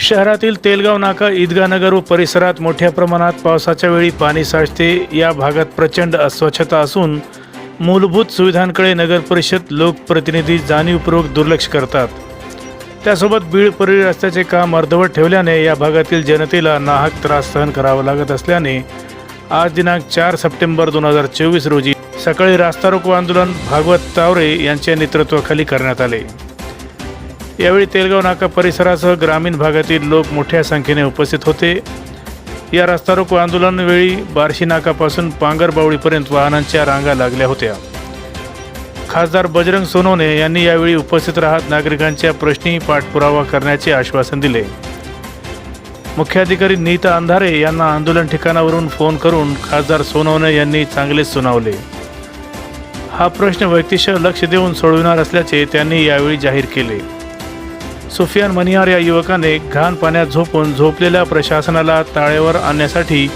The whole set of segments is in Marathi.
शहरातील तेलगाव नाका ईदगानगर व परिसरात मोठ्या प्रमाणात पावसाच्या वेळी पाणी साचते. या भागात प्रचंड अस्वच्छता असून मूलभूत सुविधांकडे नगर परिषद लोकप्रतिनिधी जाणीवपूर्वक दुर्लक्ष करतात. त्यासोबत बीड परळी रस्त्याचे काम अर्धवट ठेवल्याने या भागातील जनतेला नाहक त्रास सहन करावा लागत असल्याने आज दिनांक चार सप्टेंबर दोन हजार चोवीस रोजी सकाळी रास्ता रोको आंदोलन भागवत तावरे यांच्या नेतृत्वाखाली करण्यात आले. यावेळी तेलगाव नाका परिसरासह ग्रामीण भागातील लोक मोठ्या संख्येने उपस्थित होते. या रस्ता रोको आंदोलनावेळी बार्शी नाकापासून पांगरबावळीपर्यंत वाहनांच्या रांगा लागल्या होत्या. खासदार बजरंग सोनवणे यांनी यावेळी उपस्थित राहत नागरिकांच्या प्रश्नी पाठपुरावा करण्याचे आश्वासन दिले. मुख्याधिकारी नीता अंधारे यांना आंदोलन ठिकाणावरून फोन करून खासदार सोनवणे यांनी चांगलेच सुनावले. हा प्रश्न व्यक्तिशः लक्ष देऊन सोडविणार असल्याचे त्यांनी यावेळी जाहीर केले. सुफियान मनियार या युवकाने घाण पाण्यात झोपून झोपलेल्या प्रशासनाला ताळेवर आणण्यासाठी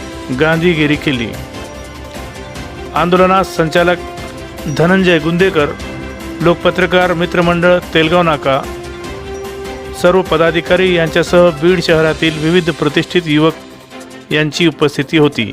गांधीगिरी केली. आंदोलनात संचालक धनंजय गुंदेकर लोकपत्रकार मित्रमंडळ तेलगाव नाका सर्व पदाधिकारी यांच्यासह बीड शहरातील विविध प्रतिष्ठित युवक यांची उपस्थिती होती.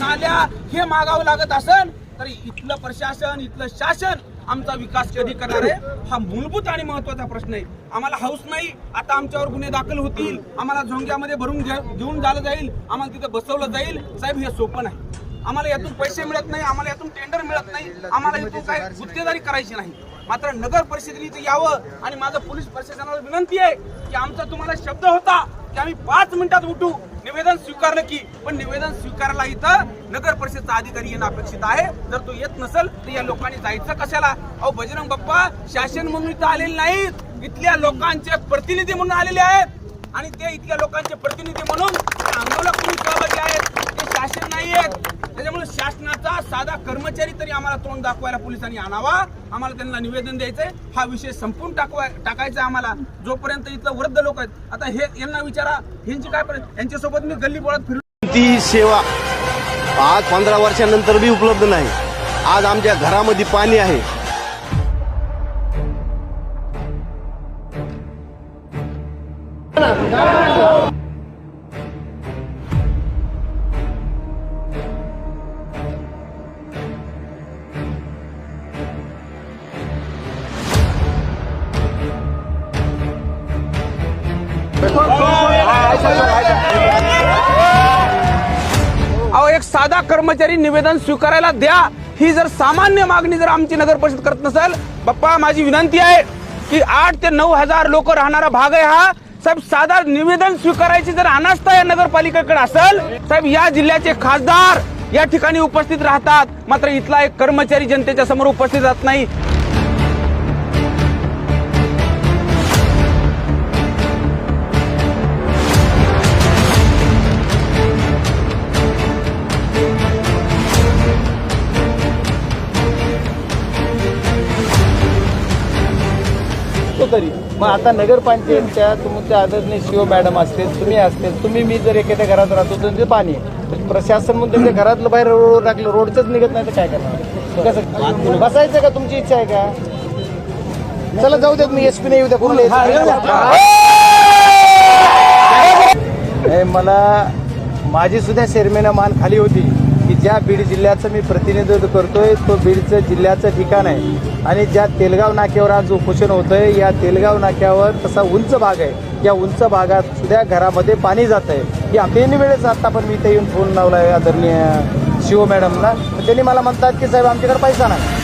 हे मागावं लागत असेल तर इथलं प्रशासन इथलं शासन आमचा विकास कधी करणार आहे? हा मूलभूत आणि महत्त्वाचा प्रश्न आहे. आम्हाला हाऊस नाही आता आमच्यावर गुन्हे दाखल होतील. आम्हाला झोंग्यामध्ये भरून घेऊन झालं जाईल. आम्हाला तिथं बसवलं जाईल. साहेब हे सोपं नाही. आम्हाला यातून पैसे मिळत नाही आम्हाला यातून टेंडर मिळत नाही. आम्हाला यातून काय गुत्तेदारी करायची नाही. मात्र नगर परिषदेने इथं यावं आणि माझं पोलीस प्रशासनाला विनंती आहे की आमचा तुम्हाला शब्द होता की आम्ही पाच मिनिटात उठू. निवेदन स्वीकारलं की पण निवेदन स्वीकारायला इथं नगर परिषदचा अधिकारी येणं अपेक्षित आहे. जर तो येत नसेल तर या लोकांनी जायचं कशाला? अहो बजरंग बाप्पा शासन म्हणून इथं आलेले नाहीत. इथल्या लोकांचे प्रतिनिधी म्हणून आलेले आहेत. आणि ते इथल्या लोकांचे प्रतिनिधी म्हणून आंदोलक म्हणून सहभागी आहेत. ते शासन नाही आहेत शासनाचा साधा कर्मचारी तरी आम्हाला तोंड दाखवायला पोलिसांनी आणावा. आम्हाला त्यांना निवेदन द्यायचंय. हा विषय संपून टाकवाय टाकायचा आम्हाला. जोपर्यंत इथलं वृद्ध लोक आहेत आता हे यांना विचारा ह्यांची काय यांच्यासोबत मी गल्ली बोळात फिरलो. ती सेवा आज पंधरा वर्षानंतर बी उपलब्ध नाही. आज आमच्या घरामध्ये पाणी आहे. अहो एक साधा कर्मचारी निवेदन स्वीकारायला द्या. ही जर सामान्य मागणी जर आमची नगर परिषद करत नसेल बाप्पा माझी विनंती आहे की आठ ते नऊ हजार लोक राहणारा भाग आहे हा. साहेब साधा निवेदन स्वीकारायची जर अनास्था या नगरपालिकेकडे असेल साहेब या जिल्ह्याचे खासदार या ठिकाणी उपस्थित राहतात. मात्र इथला एक कर्मचारी जनतेच्या समोर उपस्थित राहत नाही. तरी. मग आता नगरपंचायतच्या तुमचे आदरणीय शिव मॅडम असतील तुम्ही असतील तुम्ही मी जर एखाद्या घरात राहतो तर ते पाणी आहे. प्रशासन म्हणून त्यांच्या घरातलं बाहेर रोड टाकलं रोडचंच निघत नाही तर काय करणार? कसं? बसायचं का? तुमची इच्छा आहे का? चला जाऊ देत मी एसपी नाही येऊ द्या मला माझी सुद्धा शर्मेनं मान खाली होती. ज्या बीड जिल्ह्याचं मी प्रतिनिधित्व करतोय तो बीडचं जिल्ह्याचं ठिकाण आहे. आणि ज्या तेलगाव नाक्यावर आज उपोषण होतंय या तेलगाव नाक्यावर तसा उंच भाग आहे. या उंच भागात सुद्धा घरामध्ये पाणी जात आहे या तीन वेळेस आता पण मी इथे येऊन फोन लावलाय आदरणीय शिव मॅडमला त्यांनी मला म्हणतात की साहेब आमच्याकडे पैसा नाही.